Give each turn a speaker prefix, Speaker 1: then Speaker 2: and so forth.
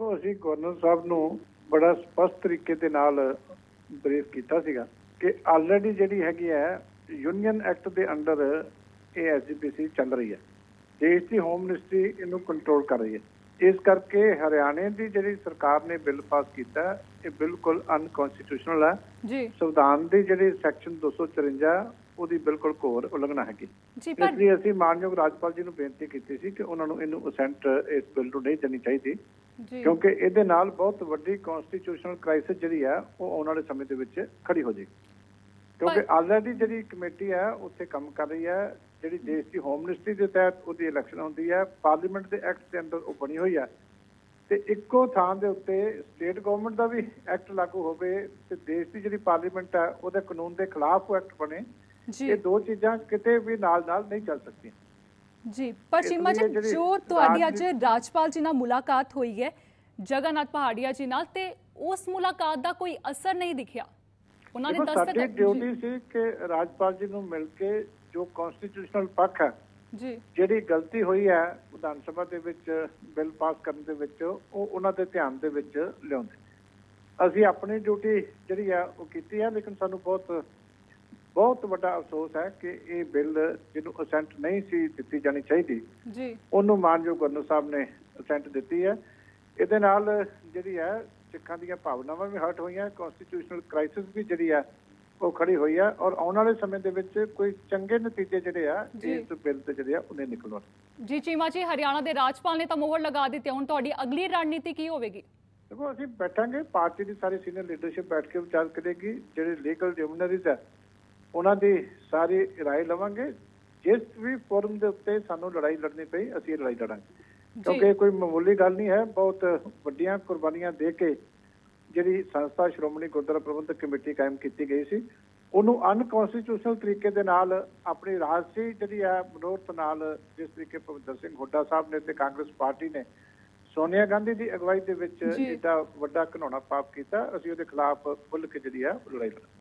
Speaker 1: ਦੇਖੋ, ਅਸੀਂ ਗਵਰਨਰ ਸਾਹਿਬ ਨੂੰ ਬੜਾ ਸਪਸ਼ਟ ਤਰੀਕੇ ਦੇ ਨਾਲ ਬਰੀਫ ਕੀਤਾ ਸੀਗਾ ਕਿ ਆਲਰੇਡੀ ਜਿਹੜੀ ਹੈਗੀ ਹੈ ਯੂਨੀਅਨ ਐਕਟ ਦੇ ਅੰਡਰ ਇਹ ਐਸਜੀਪੀਸੀ ਚੱਲ ਰਹੀ ਹੈ। ਦੇਸ਼ ਦੀ ਹੋਮ ਮਿਨਿਸਟਰੀ ਇਹਨੂੰ ਕੰਟਰੋਲ ਕਰ ਰਹੀ ਹੈ। ਇਸ ਕਰਕੇ ਹਰਿਆਣੇ ਦੀ ਜਿਹੜੀ ਸਰਕਾਰ ਨੇ ਬਿੱਲ ਪਾਸ ਕੀਤਾ ਹੈ, ਇਹ ਬਿਲਕੁਲ ਅਨਕਨਸਟੀਟਿਊਸ਼ਨਲ ਹੈ।
Speaker 2: ਜੀ।
Speaker 1: ਸੰਵਿਧਾਨ ਦੀ ਜਿਹੜੀ ਸੈਕਸ਼ਨ 254 ਉਹਦੀ ਬਿਲਕੁਲ ਘੋਰ ਉਲੰਘਣਾ ਹੈਗੀ।
Speaker 2: ਜੀ
Speaker 1: ਇਸ ਲਈ ਅਸੀਂ ਮਾਨਯੋਗ ਰਾਜਪਾਲ ਜੀ ਨੂੰ ਬੇਨਤੀ ਕੀਤੀ ਸੀ ਕਿ ਉਹਨਾਂ ਨੂੰ ਇਹਨੂੰ ਅਸੈਂਟ ਇਸ ਬਿੱਲ ਨੂੰ ਨਹੀਂ ਦੇਣੀ ਚਾਹੀਦੀ।
Speaker 2: ਜੀ।
Speaker 1: ਕਿਉਂਕਿ ਇਹਦੇ ਨਾਲ ਬਹੁਤ ਵੱਡੀ ਕਨਸਟੀਟਿਊਸ਼ਨਲ ਕ੍ਰਾਈਸਿਸ ਜਿਹੜੀ ਆ ਉਹ ਆਉਣ ਵਾਲੇ ਸਮੇਂ ਦੇ ਵਿੱਚ ਖੜੀ ਹੋ ਜਾਏਗੀ। ਕਿਉਂਕਿ ਆਲਰੇਡੀ ਜਿਹੜੀ ਕਮੇਟੀ ਹੈ ਉੱਥੇ ਕੰਮ ਕਰ ਰਹੀ ਹੈ। ਜਿਹੜੀ ਦੇਸ਼ ਦੀ ਹੋਮ ਮਿਨਿਸਟਰੀ ਦੇ ਤਹਿਤ ਉਹਦੀ ਇਲੈਕਸ਼ਨ ਹੁੰਦੀ ਹੈ। ਪਾਰਲੀਮੈਂਟ ਦੇ ਐਕਟ ਦੇ ਅੰਦਰ ਉਹ ਬਣੀ ਹੋਈ ਹੈ। ਤੇ ਇੱਕੋ ਥਾਂ ਦੇ ਉੱਤੇ ਸਟੇਟ ਗਵਰਨਮੈਂਟ ਦਾ ਵੀ ਐਕਟ ਲਾਗੂ ਹੋਵੇ ਤੇ ਦੇਸ਼ ਦੀ ਜਿਹੜੀ ਪਾਰਲੀਮੈਂਟ ਹੈ ਉਹਦੇ ਕਾਨੂੰਨ ਦੇ ਖਿਲਾਫ ਉਹ ਐਕਟ ਬਣੇ। ਇਹ ਦੋ ਚੀਜ਼ਾਂ ਕਿਤੇ ਵੀ ਨਾਲ-ਨਾਲ ਨਹੀਂ ਚੱਲ ਸਕਦੀਆਂ।
Speaker 2: ਜੀ। ਪਰ ਚੀਮਾ ਜੀ ਜੋ ਤੁਹਾਡੀ ਅੱਜ ਰਾਜਪਾਲ ਜੀ ਨਾਲ ਮੁਲਾਕਾਤ ਹੋਈ ਹੈ ਜਗਨਨਾਥ ਪਹਾੜੀਆ ਜੀ ਨਾਲ ਤੇ ਉਸ ਮੁਲਾਕਾਤ ਦਾ ਕੋਈ ਅਸਰ ਨਹੀਂ ਦਿਖਿਆ। ਉਹਨਾਂ ਨੇ
Speaker 1: ਦੇਖੋ ਸਾਡੀ
Speaker 2: ਦਸਤਖਤ
Speaker 1: ਡਿਊਟੀ ਸੀ ਕਿ ਰਾਜਪਾਲ ਜੀ ਨੂੰ ਮਿਲ ਕੇ ਜੋ ਕਨਸਟੀਟਿਊਸ਼ਨਲ ਪੱਖ ਹੈ
Speaker 2: ਜੀ।
Speaker 1: ਜਿਹੜੀ ਗਲਤੀ ਹੋਈ ਹੈ ਵਿਧਾਨ ਸਭਾ ਦੇ ਵਿੱਚ ਬਿੱਲ ਪਾਸ ਕਰਨ ਦੇ ਵਿੱਚ ਉਹ ਉਹਨਾਂ ਦੇ ਧਿਆਨ ਦੇ ਵਿੱਚ ਲਿਆਉਂਦੇ ਅਸੀਂ ਆਪਣੀ ਡਿਊਟੀ ਜਿਹੜੀ ਆ ਉਹ ਕੀਤੀ ਹੈ ਲੇਕਿਨ ਸਾਨੂੰ ਬਹੁਤ ਬਹੁਤ ਵੱਡਾ ਅਫਸੋਸ ਹੈ ਕਿ ਇਹ ਬਿੱਲ ਜਿਹਨੂੰ ਅਸੈਂਟ ਨਹੀਂ ਸੀ ਦਿੱਤੀ ਜਾਣੀ ਚਾਹੀਦੀ
Speaker 2: ਜੀ।
Speaker 1: ਉਹਨੂੰ ਮਾਨਯੋਗ ਗਵਰਨਰ ਸਾਹਿਬ ਨੇ ਅਸੈਂਟ ਦਿੱਤੀ ਹੈ। ਇਹਦੇ ਨਾਲ ਜਿਹੜੀ ਹੈ ਸਿੱਖਾਂ ਦੀਆਂ ਭਾਵਨਾਵਾਂ ਵੀ ਹਰਟ ਹੋਈਆਂ ਕਨਸਟੀਟਿਊਸ਼ਨਲ ਕ੍ਰਾਈਸਿਸ ਵੀ ਜਿਹੜੀ ਹੈ ਉਹ ਖੜੀ ਹੋਈ ਹੈ ਔਰ ਆਉਣ ਵਾਲੇ ਸਮੇਂ ਦੇ ਵਿੱਚ ਕੋਈ ਚੰਗੇ ਨਤੀਜੇ ਜਿਹੜੇ ਆ। ਇਸ ਬਿੱਲ ਤੇ ਜਿਹੜੇ ਆ ਉਹਨੇ ਨਿਕਲਣ
Speaker 2: ਜੀ ਚੀਮਾ ਜੀ ਹਰਿਆਣਾ ਦੇ ਰਾਜਪਾਲ ਨੇ ਤਾਂ ਮੋਹਰ ਲਗਾ ਦਿੱਤੀ ਹੁਣ ਤੁਹਾਡੀ ਅਗਲੀ ਰਣਨੀਤੀ ਕੀ ਹੋਵੇਗੀ?
Speaker 1: ਦੇਖੋ ਅਸੀਂ ਬੈਠਾਂਗੇ ਪਾਰਟੀ ਦੀ ਸਾਰੀ ਸੀਨੀਅਰ ਲੀਡਰਸ਼ਿਪ ਬੈਠ ਕੇ ਵਿਚਾਰ ਕਰੇਗੀ ਜਿਹੜੇ ਲੀਗਲ ਡਿਮਨਰੀਜ਼ ਹੈ ਉਹਨਾਂ ਦੀ ਸਾਰੀ ਰਾਏ ਲਵਾਂਗੇ। ਜਿਸ ਵੀ ਫੋਰਮ ਦੇ ਉੱਤੇ ਸਾਨੂੰ ਲੜਾਈ ਲੜਨੀ ਪਈ ਅਸੀਂ ਲੜਾਈ ਲੜਾਂਗੇ। ਕਿਉਂਕਿ ਕੋਈ ਮਾਮੂਲੀ ਗੱਲ ਨਹੀਂ ਹੈ ਬਹੁਤ ਵੱਡੀਆਂ ਕੁਰਬਾਨੀਆਂ ਦੇ ਕੇ ਜਿਹੜੀ ਸੰਸਥਾ ਸ਼੍ਰੋਮਣੀ ਗੁਰਦੁਆਰਾ ਪ੍ਰਬੰਧਕ ਕਮੇਟੀ ਕਾਇਮ ਕੀਤੀ ਗਈ ਸੀ ਉਹਨੂੰ ਅਨਕਨਸਟੀਟਿਊਸ਼ਨਲ ਤਰੀਕੇ ਦੇ ਨਾਲ ਆਪਣੀ ਰਾਜਸੀ ਜਿਹੜੀ ਹੈ ਮਨੋਰਥ ਨਾਲ ਜਿਸ ਤਰੀਕੇ ਭਵਿੰਦਰ ਸਿੰਘ ਹੁੱਡਾ ਸਾਹਿਬ ਨੇ ਤੇ ਕਾਂਗਰਸ ਪਾਰਟੀ ਨੇ ਸੋਨੀਆ ਗਾਂਧੀ ਦੀ ਅਗਵਾਈ ਦੇ ਵਿੱਚ। ਜਿਹੜਾ ਵੱਡਾ ਘਿਨਾਉਣਾ ਪਾਪ ਕੀਤਾ ਅਸੀਂ ਉਹਦੇ ਖਿਲਾਫ ਖੁੱਲ੍ਹ ਕੇ ਜਿਹੜੀ ਹੈ ਲੜਾਈ ਲੜਾਂਗੇ